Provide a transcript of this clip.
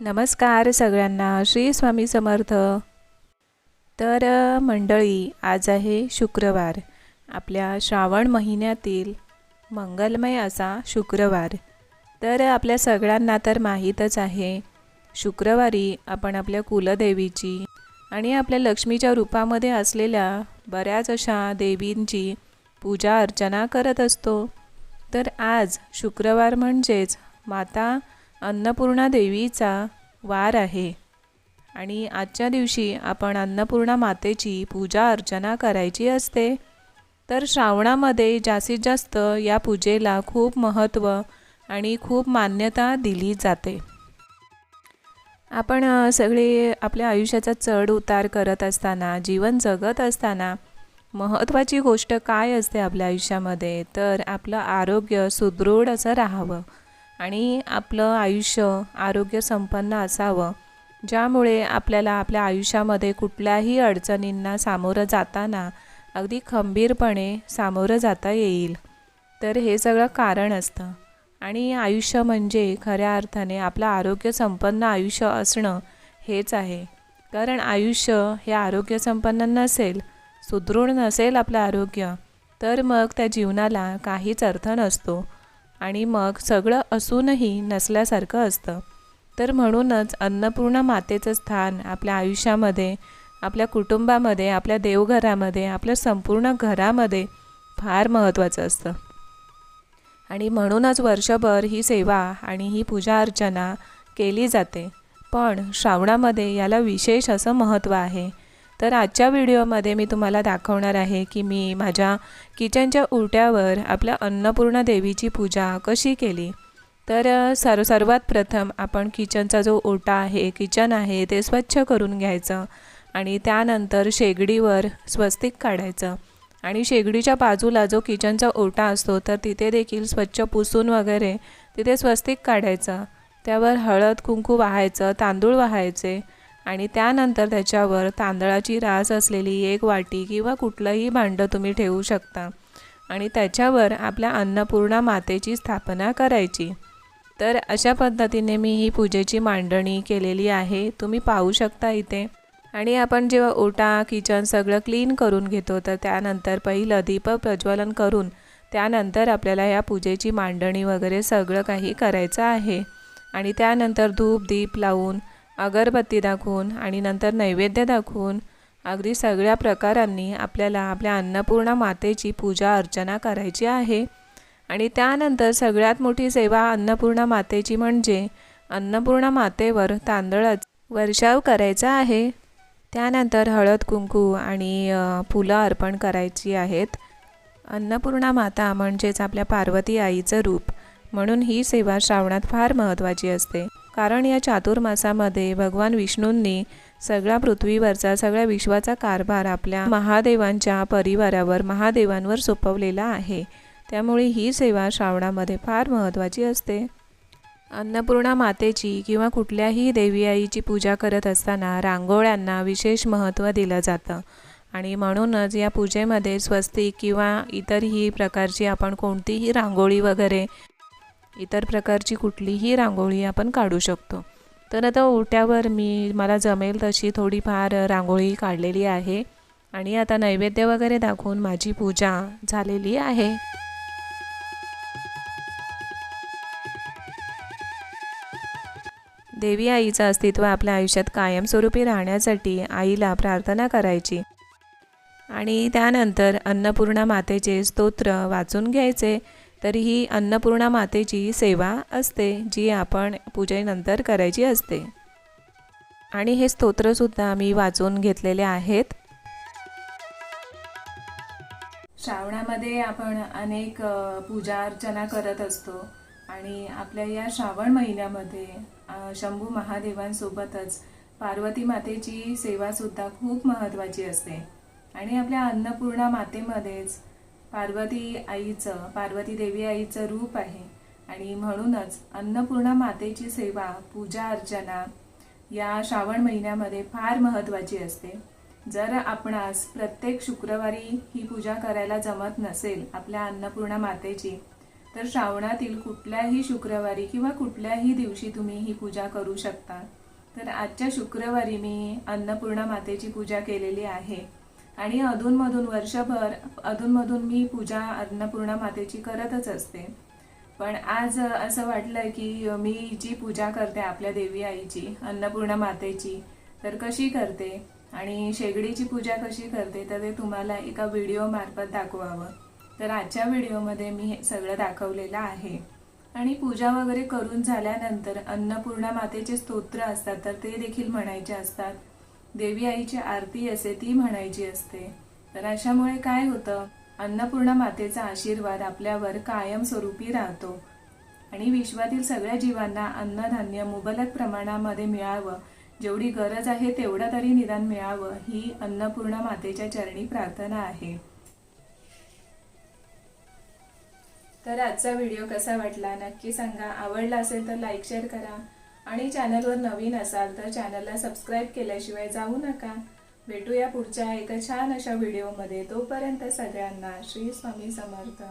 नमस्कार सगळ्यांना श्री स्वामी समर्थ. तर मंडळी आज आहे शुक्रवार. आपल्या श्रावण महिन्यातील मंगलमय असा शुक्रवार. तर आपल्या सगळ्यांना तर माहीतच आहे शुक्रवारी आपण आपल्या कुलदेवीची आणि आपल्या लक्ष्मीच्या रूपामध्ये असलेल्या बऱ्याच अशा देवींची पूजा अर्चना करत असतो. तर आज शुक्रवार म्हणजेच माता अन्नपूर्णा देवीचा वार आहे. आणि आजच्या दिवशी आपण अन्नपूर्णा मातेची पूजा अर्चना करायची असते. तर श्रावणामध्ये जास्तीत जास्त या पूजेला खूप महत्त्व आणि खूप मान्यता दिली जाते. आपण सगळे आपल्या आयुष्याचा चढ उतार करत असताना जीवन जगत असताना महत्त्वाची गोष्ट काय असते आपल्या आयुष्यामध्ये? तर आपलं आरोग्य सुदृढ असं राहावं. आणि आपलं आयुष्य आरोग्य संपन्न असावं. ज्यामुळे आपल्याला आपल्या आयुष्यामध्ये कुठल्याही अडचणींना सामोरं जाताना अगदी खंबीरपणे सामोरं जाता येईल. तर हे सगळं कारण असतं. आणि आयुष्य म्हणजे खऱ्या अर्थाने आपलं आरोग्य संपन्न आयुष्य असणं हेच आहे. कारण आयुष्य हे आरोग्य संपन्न नसेल सुदृढ नसेल आपलं आरोग्य तर मग त्या जीवनाला काहीच अर्थ नसतो. आणि मग सगळं असूनही नसल्यासारखं असतं. तर म्हणूनच अन्नपूर्णा मातेचं स्थान आपल्या आयुष्यामध्ये आपल्या कुटुंबामध्ये आपल्या देवघरामध्ये आपल्या संपूर्ण घरामध्ये फार महत्त्वाचं असतं. आणि म्हणूनच वर्षभर ही सेवा आणि ही पूजा अर्चना केली जाते. पण श्रावणामध्ये याला विशेष असं महत्त्व आहे. तर आजच्या व्हिडिओमध्ये मी तुम्हाला दाखवणार आहे की मी माझ्या किचनच्या उलट्यावर आपल्या अन्नपूर्णा देवीची पूजा कशी केली. तर सर सर्व सर्वात प्रथम आपण किचनचा जो ओटा आहे किचन आहे ते स्वच्छ करून घ्यायचं आणि त्यानंतर शेगडीवर स्वस्तिक काढायचं. आणि शेगडीच्या बाजूला जो किचनचा ओटा असतो तर तिथे देखील स्वच्छ पुसून वगैरे तिथे स्वस्तिक काढायचं. त्यावर हळद कुंकू वाहायचं तांदूळ वाहायचे आणि त्यानंतर त्याच्यावर तांदळाची रास असलेली एक वाटी किंवा कुठलंही भांडं तुम्ही ठेवू शकता. आणि त्याच्यावर आपल्या अन्नपूर्णा मातेची स्थापना करायची. तर अशा पद्धतीने मी ही पूजेची मांडणी केलेली आहे. तुम्ही पाहू शकता इथे. आणि आपण जेव्हा ओटा किचन सगळं क्लीन करून घेतो तर त्यानंतर पहिलं दीप प्रज्वलन करून त्यानंतर आपल्याला या पूजेची मांडणी वगैरे सगळं काही करायचं आहे. आणि त्यानंतर धूप दीप लावून अगरबत्ती दाखवून आणि नंतर नैवेद्य दाखवून अगदी सगळ्या प्रकारांनी आपल्याला आपल्या अन्नपूर्णा मातेची पूजा अर्चना करायची आहे. आणि त्यानंतर सगळ्यात मोठी सेवा अन्नपूर्णा मातेची म्हणजे अन्नपूर्णा मातेवर तांदळाच वर्षाव करायचा आहे. त्यानंतर हळद कुंकू आणि फुलं अर्पण करायची आहेत. अन्नपूर्णा माता म्हणजेच आपल्या पार्वती आईचं रूप म्हणून ही सेवा श्रावणात फार महत्त्वाची असते. कारण या चातुर्मासामध्ये भगवान विष्णूंनी सगळ्या पृथ्वीवरचा सगळ्या विश्वाचा कारभार आपल्या महादेवांच्या परिवारावर महादेवांवर सोपवलेला आहे. त्यामुळे ही सेवा श्रावणामध्ये फार महत्त्वाची असते. अन्नपूर्णा मातेची किंवा कुठल्याही देवी आईची पूजा करत असताना रांगोळ्यांना विशेष महत्त्व दिलं जातं. आणि म्हणूनच या पूजेमध्ये स्वस्तिक किंवा इतरही प्रकारची आपण कोणतीही रांगोळी वगैरे इतर प्रकारची कुठलीही रांगोळी आपण काढू शकतो. तर आता ओट्यावर मी मला जमेल तशी थोडीफार रांगोळी काढलेली आहे आणि आता नैवेद्य वगैरे दाखवून माझी पूजा झालेली आहे. देवी आईचं अस्तित्व आपल्या आयुष्यात कायमस्वरूपी राहण्यासाठी आईला प्रार्थना करायची आणि त्यानंतर अन्नपूर्णा मातेचे स्तोत्र वाचून घ्यायचे तर ही अन्नपूर्णा मातेची सेवा असते जी आपण पूजेनंतर करायची असते. आणि हे स्तोत्रसुद्धा मी वाचून घेतलेले आहेत. श्रावणामध्ये आपण अनेक पूजा अर्चना करत असतो आणि आपल्या या श्रावण महिन्यामध्ये शंभू महादेवांसोबतच पार्वती मातेची सेवासुद्धा खूप महत्त्वाची असते. आणि आपल्या अन्नपूर्णा मातेमध्येच पार्वती आईचं पार्वती देवी आईचं रूप आहे. आणि म्हणूनच अन्नपूर्णा मातेची सेवा पूजा अर्चना या श्रावण महिन्यामध्ये फार महत्त्वाची असते. जर आपणास प्रत्येक शुक्रवारी ही पूजा करायला जमत नसेल आपल्या अन्नपूर्णा मातेची तर श्रावणातील कुठल्याही शुक्रवारी किंवा कुठल्याही दिवशी तुम्ही ही पूजा करू शकता. तर आजच्या शुक्रवारी मी अन्नपूर्णा मातेची पूजा केलेली आहे. आणि अधूनमधून वर्षभर अधूनमधून मी पूजा अन्नपूर्णा मातेची करतच असते. पण आज असं वाटलं की मी जी पूजा करते आपल्या देवी आईची अन्नपूर्णा मातेची तर कशी करते? आणि शेगडीची पूजा कशी करते? तर ते तुम्हाला एका व्हिडिओमार्फत दाखवावं. तर आजच्या व्हिडिओमध्ये मी हे सगळं दाखवलेलं आहे. आणि पूजा वगैरे करून झाल्यानंतर अन्नपूर्णा मातेचे स्तोत्र असतात तर ते देखील म्हणायचे असतात. देवी आईची आरती असे ती म्हणायची असते. तर अशामुळे काय होतं? अन्नपूर्णा मातेचा आशीर्वाद आपल्यावर कायमस्वरूपी राहतो. आणि विश्वातील सगळ्या जीवांना अन्नधान्य मुबलक प्रमाणामध्ये मिळावं जेवढी गरज आहे तेवढं तरी निदान मिळावं ही अन्नपूर्णा मातेच्या चरणी प्रार्थना आहे. तर आजचा व्हिडिओ कसा वाटला? नक्की सांगा. आवडला असेल तर लाईक शेअर करा. आणि चॅनलवर नवीन असाल तर चॅनलला सबस्क्राईब केल्याशिवाय जाऊ नका. भेटूया पुढच्या एका छान अशा व्हिडिओमध्ये. तोपर्यंत सगळ्यांना श्री स्वामी समर्थ.